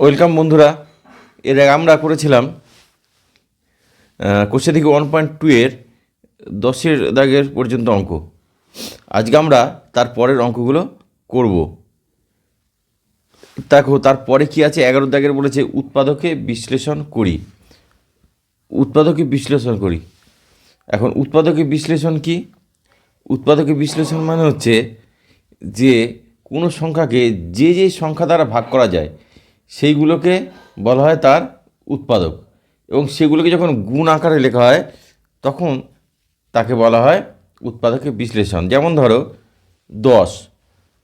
Welcome বন্ধুরা। এর আগে আমরা করেছিলাম কোষে থেকে ওয়ান পয়েন্ট টু এর দশের দাগের পর্যন্ত অঙ্ক। আজকে আমরা তার পরের অঙ্কগুলো করব। দেখো তারপরে কি আছে? এগারো দাগের বলেছে, উৎপাদকে বিশ্লেষণ করি। উৎপাদকে বিশ্লেষণ করি। এখন উৎপাদকে বিশ্লেষণ কি? উৎপাদকে বিশ্লেষণ মানে হচ্ছে যে কোনো সংখ্যাকে যে যে সংখ্যা দ্বারা ভাগ করা যায় সেইগুলোকে বলা হয় তার উৎপাদক। এবং সেগুলোকে যখন গুণ আকারে লেখা হয়, তখন তাকে বলা হয় উৎপাদকের বিশ্লেষণ। যেমন ধরো, দশ।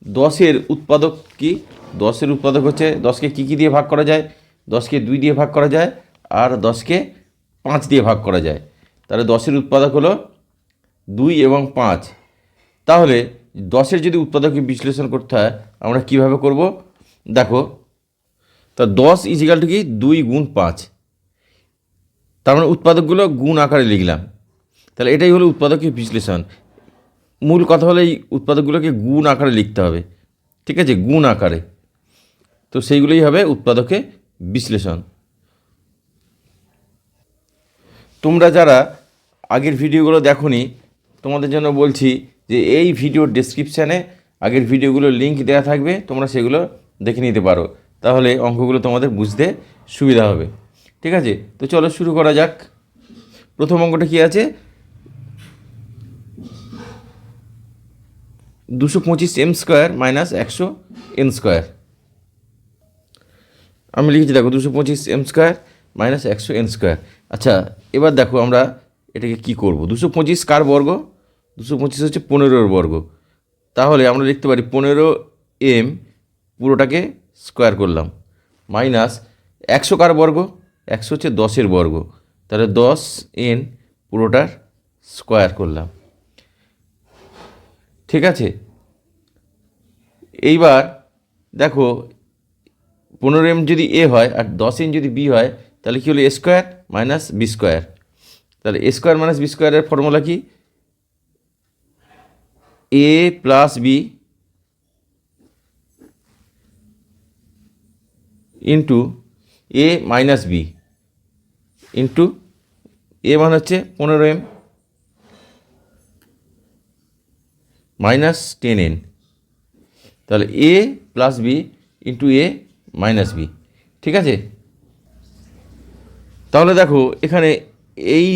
দশের উৎপাদক কি? দশের উৎপাদক হচ্ছে দশকে কী কী দিয়ে ভাগ করা যায়? দশকে দুই দিয়ে ভাগ করা যায় আর দশকে পাঁচ দিয়ে ভাগ করা যায়। তাহলে দশের উৎপাদক হলো দুই এবং পাঁচ। তাহলে দশের যদি উৎপাদককে বিশ্লেষণ করতে হয়, আমরা কীভাবে করব? দেখো তা দশ ইজিক্যাল টু কি? দুই গুণ পাঁচ। তার মানে উৎপাদকগুলো গুণ আকারে লিখলাম। তাহলে এটাই হলো উৎপাদকের বিশ্লেষণ। মূল কথা হলো এই উৎপাদকগুলোকে গুণ আকারে লিখতে হবে। ঠিক আছে? গুণ আকারে। তো সেইগুলোই হবে উৎপাদকে বিশ্লেষণ। তোমরা যারা আগের ভিডিওগুলো দেখোনি, তোমাদের জন্য বলছি যে এই ভিডিওর ডেসক্রিপশানে আগের ভিডিওগুলোর লিঙ্ক দেওয়া থাকবে। তোমরা সেগুলো দেখে নিতে পারো। তাহলে অঙ্কগুলো তোমাদের বুঝতে সুবিধা হবে। ঠিক আছে? তো চলো শুরু করা যাক। প্রথম অঙ্কটা কী আছে? দুশো পঁচিশ এম স্কোয়ার মাইনাস একশো এন স্কোয়ার। আমি লিখেছি, দেখো, দুশো পঁচিশ এম স্কোয়ার মাইনাস একশো এন স্কোয়ার। আচ্ছা এবার দেখো আমরা এটাকে কি করব? দুশো পঁচিশ কার বর্গ? দুশো পঁচিশ হচ্ছে পনেরোর বর্গ। তাহলে আমরা লিখতে পারি পনেরো এম পুরোটাকে স্কোয়ার করলাম। মাইনাস একশো কার বর্গ? একশো হচ্ছে দশের বর্গ। তাহলে দশ এন পুরোটার স্কোয়ার করলাম। ঠিক আছে? এইবার দেখো, পনেরো এম যদি এ হয় আর দশ এন যদি বি হয়, তাহলে কী হলো? A square minus B square. তাহলে এ স্কোয়ার মাইনাস বি স্কোয়ারের ফর্মুলা কি? A plus B into A minus B into A মানে হচ্ছে পনেরো এম মাইনাস টেন এন তাহলে A plus B into A minus B ঠিক আছে? তাহলে দেখো, এখানে এই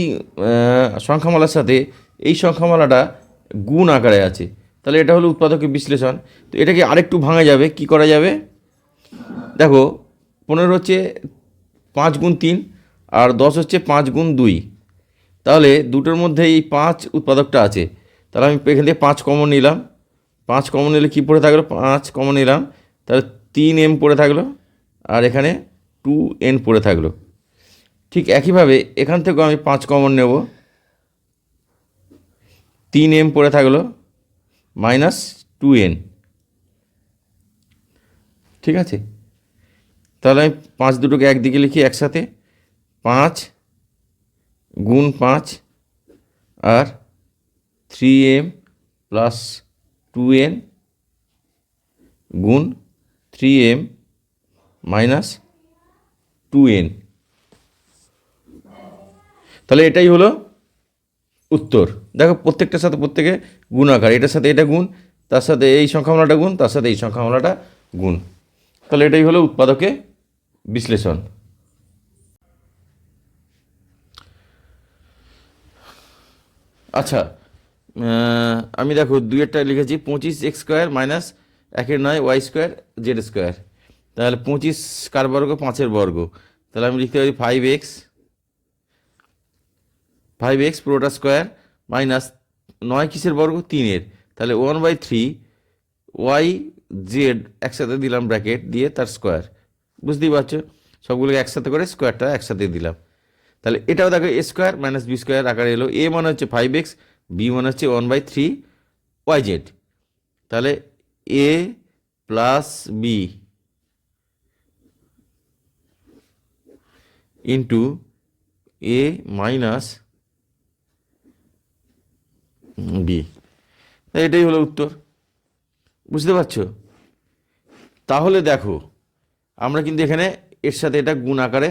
সংখ্যামালার সাথে এই সংখ্যামালাটা গুণ আকারে আছে। তাহলে এটা হলো উৎপাদকের বিশ্লেষণ। তো এটাকে আরেকটু ভাঙা যাবে, কি করা যাবে? দেখো পনেরো হচ্ছে পাঁচ গুণ তিন আর দশ হচ্ছে পাঁচ গুণ দুই। তাহলে দুটোর মধ্যে এই পাঁচ উৎপাদকটা আছে। তাহলে আমি এখান থেকে পাঁচ কমন নিলাম। পাঁচ কমন নিলে কী পড়ে থাকল? পাঁচ কমন নিলাম। তাহলে তিন এম পড়ে থাকল আর এখানে টু এন পড়ে থাকল। ঠিক একইভাবে এখান থেকেও আমি পাঁচ কমন নেব। তিন এম পড়ে থাকল মাইনাস টু এন ঠিক আছে? তাহলে আমি পাঁচ দুটোকে একদিকে লিখি একসাথে। পাঁচ গুণ পাঁচ আর three M plus two N গুণ three M minus two N. তাহলে এটাই হলো উত্তর। দেখো প্রত্যেকটার সাথে প্রত্যেকে গুণ আকার এটার সাথে এটা গুণ, তার সাথে এই সংখ্যামালাটা গুণ, তার সাথে এই সংখ্যামালাটা গুণ। তাহলে এটাই হলো উৎপাদকে বিশ্লেষণ। আচ্ছা আমি দেখো দুই একটা লিখেছি, পঁচিশ এক্স স্কোয়ার মাইনাস একের নয় ওয়াই স্কোয়ার জেড স্কোয়ার। তাহলে পঁচিশ কার বর্গ? পাঁচের বর্গ। তাহলে আমি লিখতে পারি ফাইভ এক্স ফাইভ এক্স পুরোটা স্কোয়ার মাইনাস নয় কিসের বর্গ? তিনের। তাহলে one by three Y Z একসাথে দিলাম ব্র্যাকেট দিয়ে তার স্কোয়ার। বুঝতেই পারছ? সবগুলোকে একসাথে করে স্কোয়ারটা একসাথে দিলাম। তাহলে এটাও দেখো A square minus B square আকারে এলো। এ মানে হচ্ছে ফাইভ এক্স বি মানে হচ্ছে one by three Y Z তাহলে A plus B into A minus B এটাই হলো উত্তর। বুঝতে পারছ? তাহলে দেখো আমরা কিন্তু এখানে এর সাথে এটা গুণ আকারে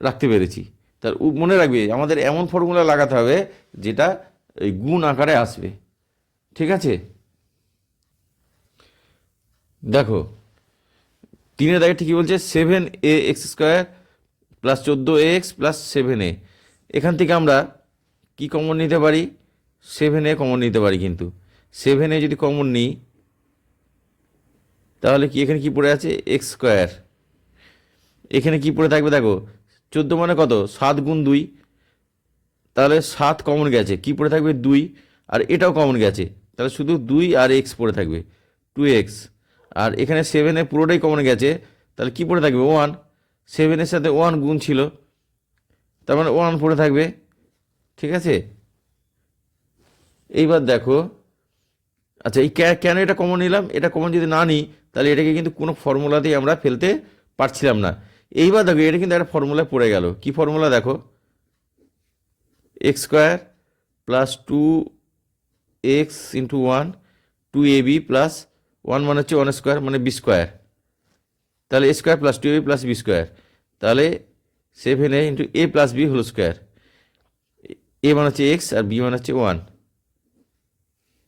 রাখতে পেরেছি। তার মনে রাখবে, আমাদের এমন ফর্মুলা লাগাতে হবে যেটা এই গুণ আকারে আসবে। ঠিক আছে? দেখো, তিনের দাগে ঠিকই বলছে seven A X square plus চোদ্দ A X plus seven A এখান থেকে আমরা কি কমন নিতে পারি? সেভেন এ কমন নিতে পারি কিন্তু। সেভেন এ যদি কমন নিই তাহলে কি এখানে কি পড়ে আছে? এক্স স্কোয়ার এখানে কি পড়ে থাকবে দেখো? চোদ্দ মানে কত? সাত গুণ দুই। তাহলে সাত কমন গেছে। কি পড়ে থাকবে? দুই। আর এটাও কমন গেছে। তাহলে শুধু দুই আর এক্স পড়ে থাকবে। টু এক্স আর এখানে সেভেনে পুরোটাই কমন গেছে। তাহলে কি পড়ে থাকবে? ওয়ান সেভেনের সাথে ওয়ান গুণ ছিল। তার মানে ওয়ান পড়ে থাকবে। ঠিক আছে? এইবার দেখো। আচ্ছা এই কেন এটা কমন নিলাম? এটা কমন যদি না নিই তাহলে এটাকে কিন্তু কোনো ফর্মুলাতেই আমরা ফেলতে পারছিলাম না। এইবার দেখো, এটা কিন্তু একটা ফর্মুলায় পড়ে গেল। কি ফর্মুলা দেখো? X square plus two X into one two A B plus one মানে হচ্ছে ওয়ান স্কোয়ার মানে বি স্কোয়ার তাহলে A square plus two A B plus B square তাহলে seven A into A plus B whole square A মানে হচ্ছে x আর B মানে হচ্ছে one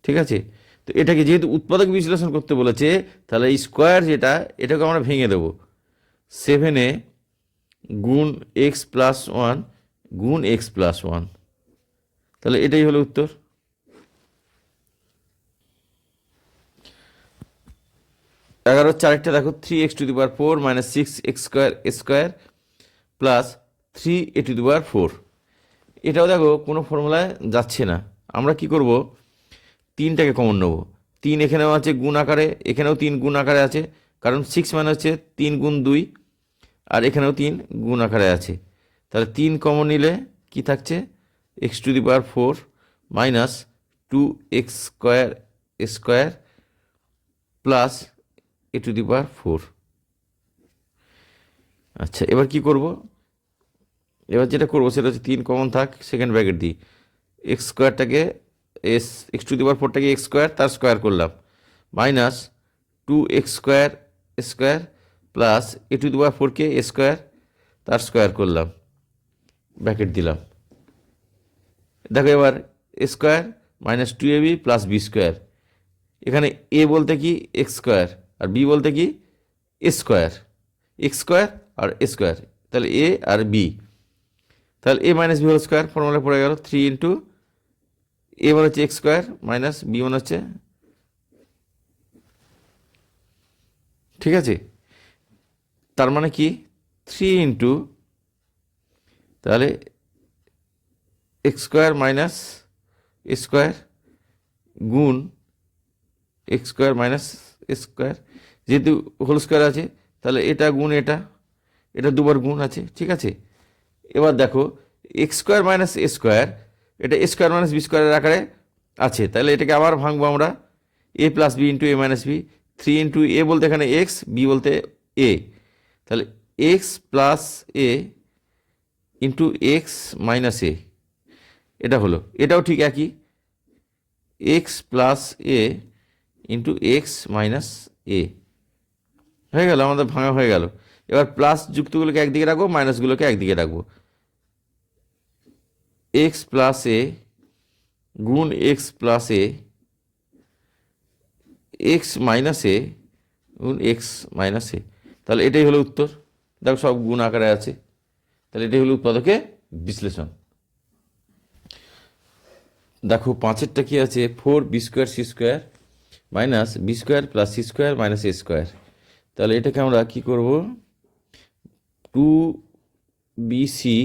ঠিক আছে? তো এটাকে যেহেতু উৎপাদক বিশ্লেষণ করতে বলেছে, তাহলে এই স্কোয়ার যেটা, এটাকে আমরা ভেঙে দেবো। সেভেনে গুণ এক্স প্লাস ওয়ান গুণ এক্স প্লাস ওয়ান তাহলে এটাই হলো উত্তর। এগারো চারটা দেখো three X to the power four minus six X square square plus three A to the power four এটাও দেখো, কোনো ফর্মুলায় যাচ্ছে না। আমরা কি করব? তিনটাকে কমন নেব। তিন এখানেও আছে গুণ আকারে, এখানেও তিন গুণ আকারে আছে, কারণ সিক্স মানে হচ্ছে তিন গুণ দুই, আর এখানেও তিন গুণ আকারে আছে। তাহলে তিন কমন নিলে কি থাকছে? X to the power four minus two X square square plus A to the power four আচ্ছা এবার কি করব? এবার যেটা করব সেটা হচ্ছে তিন কমন থাক সেকেন্ড ব্র্যাকেট দিই। X স্কোয়ারটাকে S X to the power ফোরটাকে X square তার স্কোয়ার করলাম। Minus two X square square plus A to the power ফোরকে এ স্কোয়ার তার স্কোয়ার করলাম। ব্র্যাকেট দিলাম। দেখো এবার A square minus two A B plus B square এখানে A বলতে কি এক্স স্কোয়ার আর বি বলতে কি এ স্কোয়ার এক্স স্কোয়ার আর এ স্কোয়ার তাহলে এ আর বি তাহলে A minus B whole square formula পড়ে গেল থ্রি ইন্টু এ মানে হচ্ছে এক্স স্কোয়ার মাইনাস বি মানে হচ্ছে ঠিক আছে? তার মানে কি? থ্রি ইন্টু তাহলে এক্স স্কোয়ার মাইনাস স্কোয়ার গুণ এক্স স্কোয়ার মাইনাস স্কোয়ার যেহেতু হোল স্কোয়ার আছে, তাহলে এটা গুণ এটা এটা দুবার গুণ আছে, ঠিক আছে? এবার দেখো এক্স স্কোয়ার মাইনাস স্কোয়ার এটা এ স্কোয়ার মাইনাস বি স্কোয়ারের আকারে আছে। তাহলে এটাকে আবার ভাঙবো আমরা A plus B into A minus B three into A বলতে এখানে এক্স বি বলতে এ তাহলে X plus A into X minus A এটা হলো। এটাও ঠিক একই। X plus A into X minus A হয়ে গেল, আমাদের ভাঙা হয়ে গেল। এবার প্লাস যুক্তগুলোকে একদিকে রাখব মাইনাসগুলোকে একদিকে রাখব। এক্স প্লাস এ গুণ X plus A X minus A গুণ এক্স মাইনাস এ তাহলে এটাই হলো উত্তর। দেখো সব গুণ আকারে আছে। তাহলে এটাই হলো উৎপাদকে বিশ্লেষণ। দেখো পাঁচেরটা কি আছে? Four B square C square minus B square plus C square minus A square তাহলে এটাকে আমরা কি করব? Two B C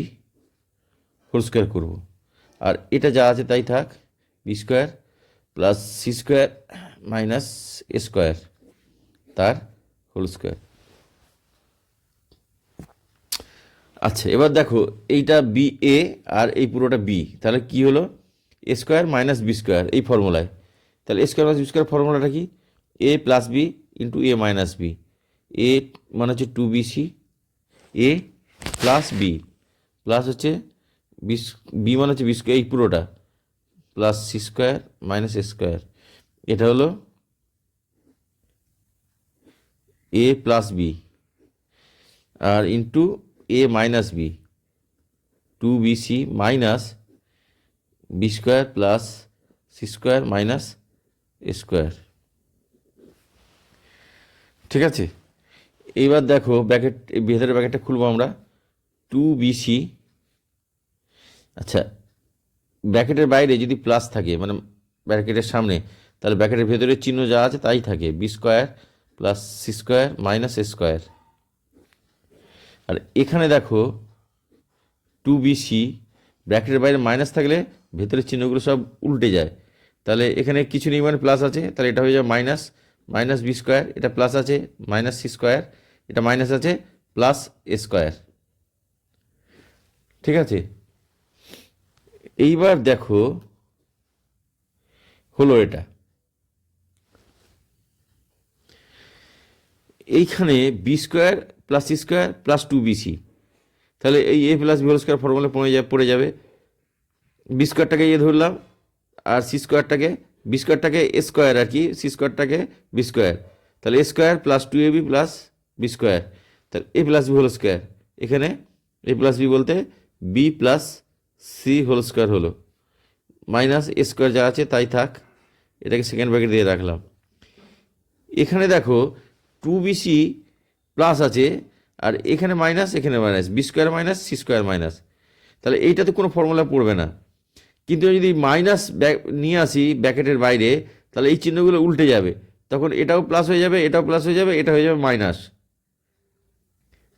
whole square করব। আর এটা যা আছে তাই থাক B square plus C square minus A square তার হোল স্কোয়ার আচ্ছা এবার দেখো, এইটা বি এ আর এই পুরোটা বি তাহলে কি হলো? A square minus B square এই ফর্মুলায় তাহলে A square minus B square ফর্মুলাটা কি? A plus B into A minus B A মানে হচ্ছে two B C A plus B plus হচ্ছে বি বি মানে হচ্ছে বি স্কোয়ার এই পুরোটা। Plus C square minus A square এটা হলো A plus B R into A minus B two B C minus B square plus C square minus A square ঠিক আছে? এইবার দেখো ব্যাকেট ভেতরের ব্যাকেটটা খুলবো আমরা। টু বিসি আচ্ছা ব্যাকেটের বাইরে যদি প্লাস থাকে মানে ব্যাকেটের সামনে, তাহলে ব্যাকেটের ভেতরের চিহ্ন যা আছে তাই থাকে, B square plus C square minus A square. আর এখানে দেখো, টু বিসি ব্র্যাকেটের বাইরে মাইনাস থাকলে ভেতরের চিহ্নগুলো সব উল্টে যায়। তাহলে এখানে কিছু নেই মানে প্লাস আছে, তাহলে এটা হয়ে যাবে মাইনাস মাইনাস বি স্কোয়ার, এটা প্লাস আছে, মাইনাস সি স্কোয়ার, এটা মাইনাস আছে, প্লাস এ স্কোয়ার। ঠিক আছে? এইবার দেখো, হলো এটা। এইখানে B square plus C square plus two BC তাহলে এই A plus B whole square formula পড়ে যাবে পড়ে যাবে। বি স্কোয়ারটাকে ইয়ে ধরলাম, আর সি স্কোয়ারটাকে বি স্কোয়ারটাকে এ স্কোয়ার আর কি সি স্কোয়ারটাকে বি স্কোয়ার তাহলে A square plus two A B plus B square তাহলে A plus B whole square এখানে এ প্লাস বি বলতে B plus C whole square হলো। মাইনাস এ স্কোয়ার যা আছে, তাই থাক। এটাকে সেকেন্ড ব্র্যাকেট দিয়ে রাখলাম। এখানে দেখো টু বিসি প্লাস আছে, আর এখানে মাইনাস এখানে minus B square minus C square minus তাহলে এইটাতে কোনো ফর্মুলা পড়বে না। কিন্তু যদি মাইনাস নিয়ে আসি ব্যাকেটের বাইরে, তাহলে এই চিহ্নগুলো উল্টে যাবে। তখন এটাও প্লাস হয়ে যাবে, এটাও প্লাস হয়ে যাবে, এটা হয়ে যাবে মাইনাস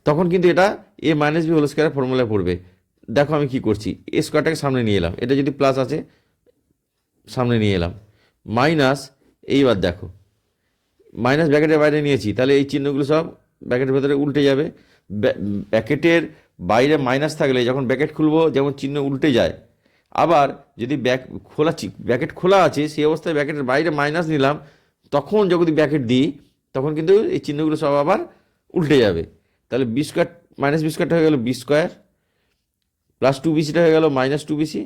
তখন কিন্তু এটা A minus B whole square formula পড়বে। দেখো আমি কি করছি এ স্কোয়ারটাকে সামনে নিয়ে এলাম, এটা যদি প্লাস আছে, সামনে নিয়ে এলাম মাইনাস এইবার দেখো মাইনাস ব্যাকেটের বাইরে নিয়েছি, তাহলে এই চিহ্নগুলো সব ব্যাকেটের ভেতরে উল্টে যাবে ব্যাক- ব্যাকেটের বাইরে মাইনাস থাকলে যখন ব্যাকেট খুলবো, যেমন চিহ্ন উল্টে যায়, আবার যদি ব্যাক খোলা ব্যাকেট খোলা আছে, সেই অবস্থায় ব্যাকেটের বাইরে মাইনাস নিলাম, তখন যদি ব্যাকেট দিই, তখন কিন্তু এই চিহ্নগুলো সব আবার উল্টে যাবে, তাহলে বি স্কোয়ার মাইনাস বি স্কোয়ারটা হয়ে গেল বি স্কোয়ার প্লাস টু বিসিটা হয়ে গেল minus two BC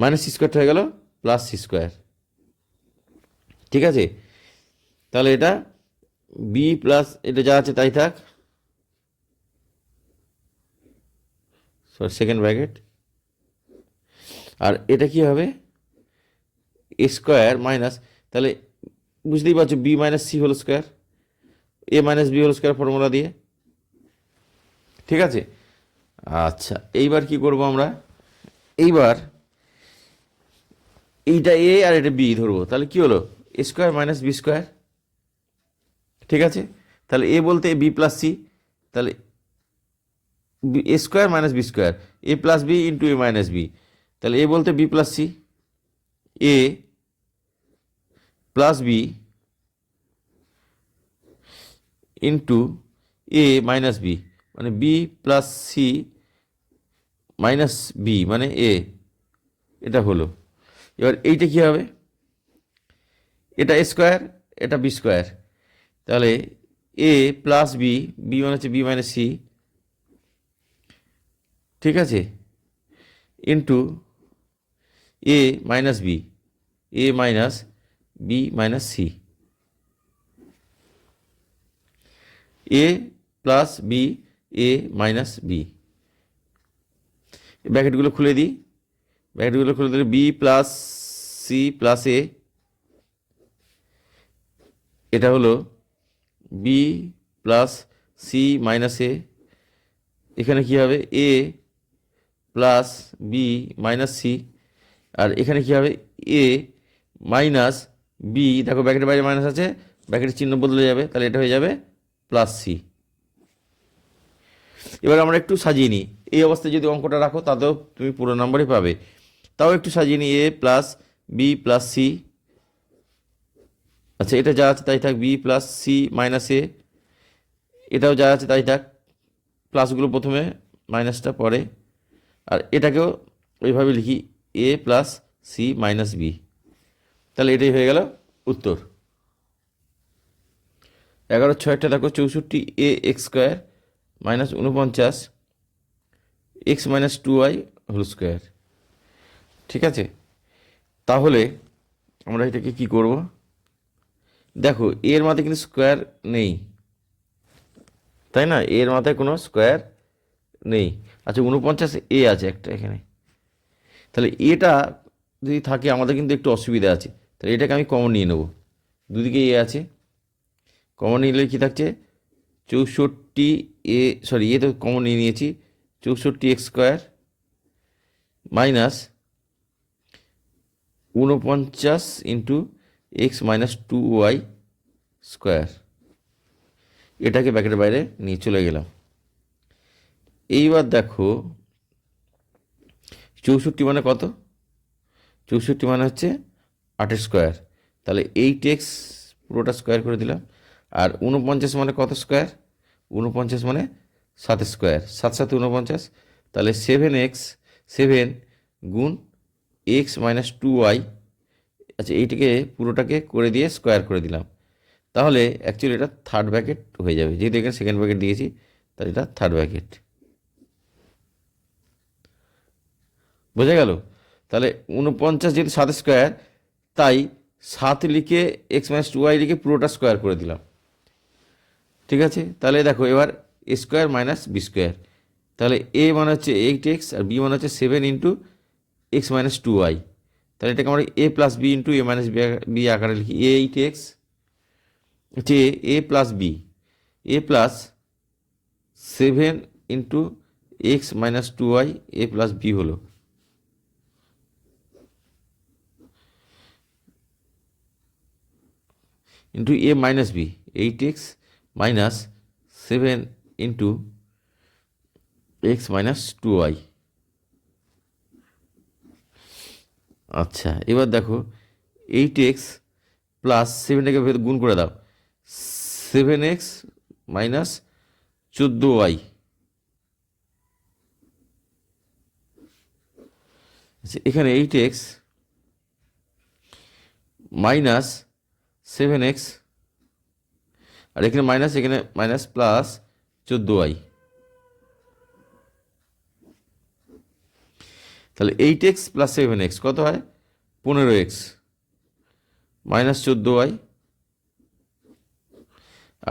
minus C স্কোয়ারটা হয়ে গেল প্লাস সি স্কোয়ার ঠিক আছে? তাহলে এটা বি প্লাস এটা যা আছে তাই থাক। সরি সেকেন্ড ব্র্যাকেট আর এটা কি হবে? এ স্কোয়ার মাইনাস তাহলে বুঝতেই পারছ B minus C whole square A minus B whole square formula দিয়ে। ঠিক আছে? আচ্ছা এইবার কি করব আমরা? এইবার এইটা এ আর এটা বি ধরবো। তাহলে কি হলো? A square minus B square. ঠিক আছে? তাহলে এ বলতে বি প্লাস সি। তাহলে A square minus B square. A plus B into A minus B. তাহলে এ বলতে B plus C. A plus B into A minus B. মানে B plus C minus B মানে A. এটা হলো। এবার এইটা কী হবে? এটা স্কোয়ার, এটা বি স্কোয়ার। তাহলে এ প্লাস বি বি মানে হচ্ছে বি মাইনাস সি। ঠিক আছে? Into A minus B, A minus B minus C. A plus B, A minus B. ব্র্যাকেটগুলো খুলে দিই। ব্র্যাকেটগুলো খুলে দিলে B plus C plus A এটা হলো B plus C minus A এখানে কি হবে? A plus B minus C আর এখানে কি হবে? এ মাইনাস বি দেখো ব্র্যাকেটের বাইরে মাইনাস আছে, ব্র্যাকেটের চিহ্ন বদলে যাবে, তাহলে এটা হয়ে যাবে প্লাস সি এবার আমরা একটু সাজিয়ে নিই। এই অবস্থায় যদি অঙ্কটা রাখো, তাতেও তুমি পুরো নাম্বারই পাবে। তাও একটু সাজিয়ে নিই, A plus B plus C. আচ্ছা এটা যা আছে তাই থাক, B plus C minus A. এটাও যা আছে তাই থাক, প্লাসগুলো প্রথমে মাইনাসটা পরে। আর এটাকেও ওইভাবে লিখি, A plus C minus B. তাহলে এটাই হয়ে গেল উত্তর। এগারো ছয়টা দেখো, চৌষট্টি এ এক্স স্কোয়ার। মাইনাস উনপঞ্চাশ X minus two Y whole square ঠিক আছে? তাহলে আমরা এটাকে কি করব? দেখো এর মাঝে কিন্তু স্কোয়ার নেই। তাই না? এর মাথায় কোনো স্কোয়ার নেই। আচ্ছা উনপঞ্চাশ এ আছে একটা এখানে। তাহলে এটা যদি থাকে, আমাদের কিন্তু একটু অসুবিধা আছে। তাহলে এটাকে আমি কমন নিয়ে নেব। দুদিকে এ আছে। কমন নিলে কী থাকছে? চৌষট্টি এ সরি এ তো কমন নিয়ে নিয়েছি, চৌষট্টি এক্স স্কোয়ার মাইনাস ঊনপঞ্চাশ into X minus two Y square. এটাকে ব্যাকেটের বাইরে নিয়ে চলে গেলাম। এইবার দেখো, চৌষট্টি মানে কত? চৌষট্টি মানে হচ্ছে আটের স্কোয়ার। তাহলে এইট এক্স পুরোটা স্কোয়ার করে দিলাম। আর উনপঞ্চাশ মানে কত স্কোয়ার? উনপঞ্চাশ মানে সাত স্কোয়ার। সাত সাত উনপঞ্চাশ তাহলে সেভেন এক্স সেভেন গুণ এক্স মাইনাস টু ওয়াই আচ্ছা এইটাকে, পুরোটাকে করে দিয়ে স্কোয়ার করে দিলাম। তাহলে অ্যাকচুয়ালি এটা থার্ড ব্যাকেট হয়ে যাবে। যেহেতু এখানে সেকেন্ড ব্যাকেট দিয়েছি, তাহলে এটা থার্ড ব্যাকেট বোঝা গেল? তাহলে উনপঞ্চাশ যেহেতু সাত স্কোয়ার তাই সাত লিখে এক্স মাইনাস টু ওয়াই লিখে পুরোটা স্কোয়ার করে দিলাম। ঠিক আছে? তাহলে দেখো, এবার A square minus B square তাহলে এ মানে হচ্ছে এইট এক্স আর বি মানে হচ্ছে seven into X minus two Y তাহলে এটাকে আমরা A plus B into A minus B আকারে লিখি। এ এইট এক্স হচ্ছে A plus B A plus seven into X minus two Y A plus B হলো। Into A minus B eight X minus seven into X minus two Y আচ্ছা এবার দেখো, eight X plus সেভেনটাকে ভেতর গুণ করে দাও। Seven X minus চোদ্দ Y আচ্ছা এখানে eight X minus seven X আর এখানে মাইনাস এখানে মাইনাস প্লাস চোদ্দ ওয়াই তাহলে eight X plus seven X কত হয়? পনেরো এক্স মাইনাস চোদ্দ ওয়াই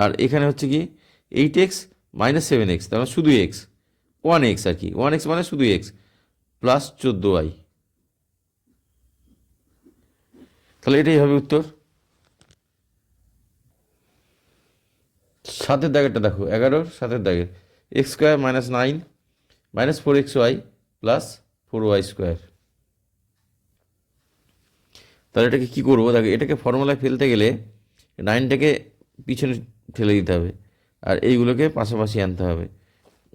আর এখানে হচ্ছে কি eight X minus seven X তার মানে শুধু এক্স ওয়ান এক্স আর কি ওয়ান এক্স মানে শুধু এক্স প্লাস চোদ্দ আই তাহলে এটাই হবে উত্তর। সাতের দাগেরটা দেখো এগারোর সাতের দাগের। X square minus nine, minus four X Y plus four Y square. তাহলে এটাকে কী করব? দেখো, এটাকে ফর্মুলায় ফেলতে গেলে নাইনটাকে পিছনে ঠেলে দিতে হবে আর এইগুলোকে পাশাপাশি আনতে হবে।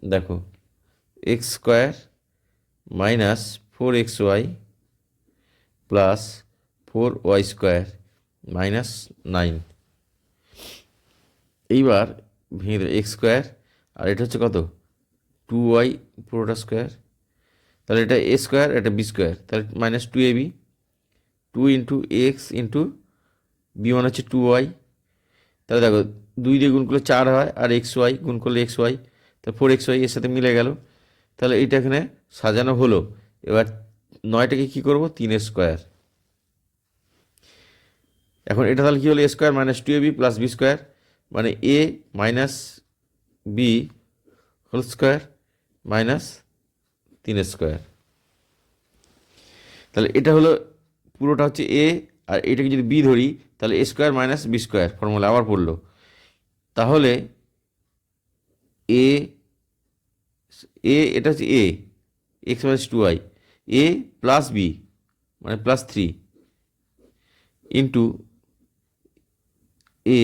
দেখো, X square minus four X Y plus four Y square minus nine. এইবার ভেঙে দেবে এক্স স্কোয়ার আর এটা হচ্ছে কত? টু ওয়াই পুরোটা স্কোয়ার তাহলে এটা এ স্কোয়ার এটা বি স্কোয়ার তাহলে minus two A B two into X into B মানে হচ্ছে টু ওয়াই তাহলে দেখো, দুই দিয়ে গুণ করলে চার হয়, আর এক্স ওয়াই গুণ করলে এক্স ওয়াই তাহলে ফোর এক্স ওয়াই এর সাথে মিলে গেল। তাহলে এইটা এখানে সাজানো হলো। এবার নয়টাকে কী করব? তিন স্কোয়ার এখন এটা তাহলে কী হলো? Square minus two A B plus B square মানে A minus B whole square minus তিন স্কোয়ার তাহলে এটা হলো পুরোটা হচ্ছে এ আর এটাকে যদি বি ধরি, তাহলে A square minus B square formula আবার পড়ল। তাহলে এ এ এটা হচ্ছে A X minus two I A plus B মানে plus three into A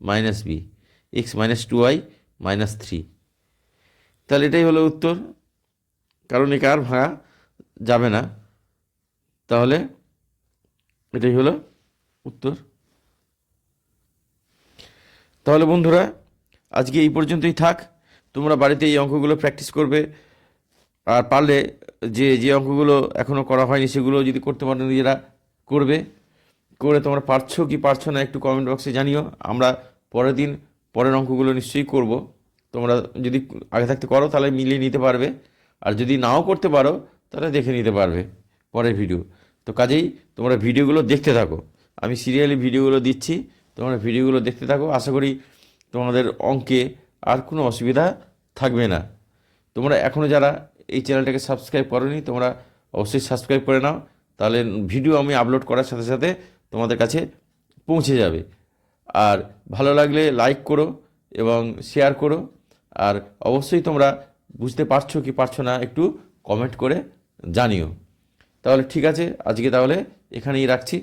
minus B X minus two I minus three তাহলে এটাই হলো উত্তর। কারণ একে আর ভাঙা যাবে না। তাহলে এটাই হলো উত্তর। তাহলে বন্ধুরা, আজকে এই পর্যন্তই থাক। তোমরা বাড়িতে এই অঙ্কগুলো প্র্যাকটিস করবে। আর পারলে যে যে অঙ্কগুলো এখনও করা হয়নি, সেগুলো যদি করতে পারো নিজেরা, করবে। করে তোমরা পারছ কি পারছ না একটু কমেন্ট বক্সে জানিও। আমরা পরের দিন, পরের অঙ্কগুলো নিশ্চয়ই করব। তোমরা যদি আগে থাকতে করো, তাহলে মিলিয়ে নিতে পারবে। আর যদি নাও করতে পারো, তাহলে দেখে নিতে পারবে পরের ভিডিও তো কাজেই তোমরা ভিডিওগুলো দেখতে থাকো। আমি সিরিয়ালি ভিডিওগুলো দিচ্ছি, তোমরা ভিডিওগুলো দেখতে থাকো। আশা করি তোমাদের অঙ্কে আর কোনো অসুবিধা থাকবে না। তোমরা এখনও যারা এই চ্যানেলটাকে সাবস্ক্রাইব করোনি, তোমরা অবশ্যই সাবস্ক্রাইব করে নাও। তাহলে ভিডিও আমি আপলোড করার সাথে সাথে তোমাদের কাছে পৌঁছে যাবে। আর ভালো লাগলে লাইক করো এবং শেয়ার করো। আর অবশ্যই তোমরা বুঝতে পারছ কি পারছ না একটু কমেন্ট করে জানিও। তাহলে ঠিক আছে, আজকে তাহলে এখানেই রাখছি।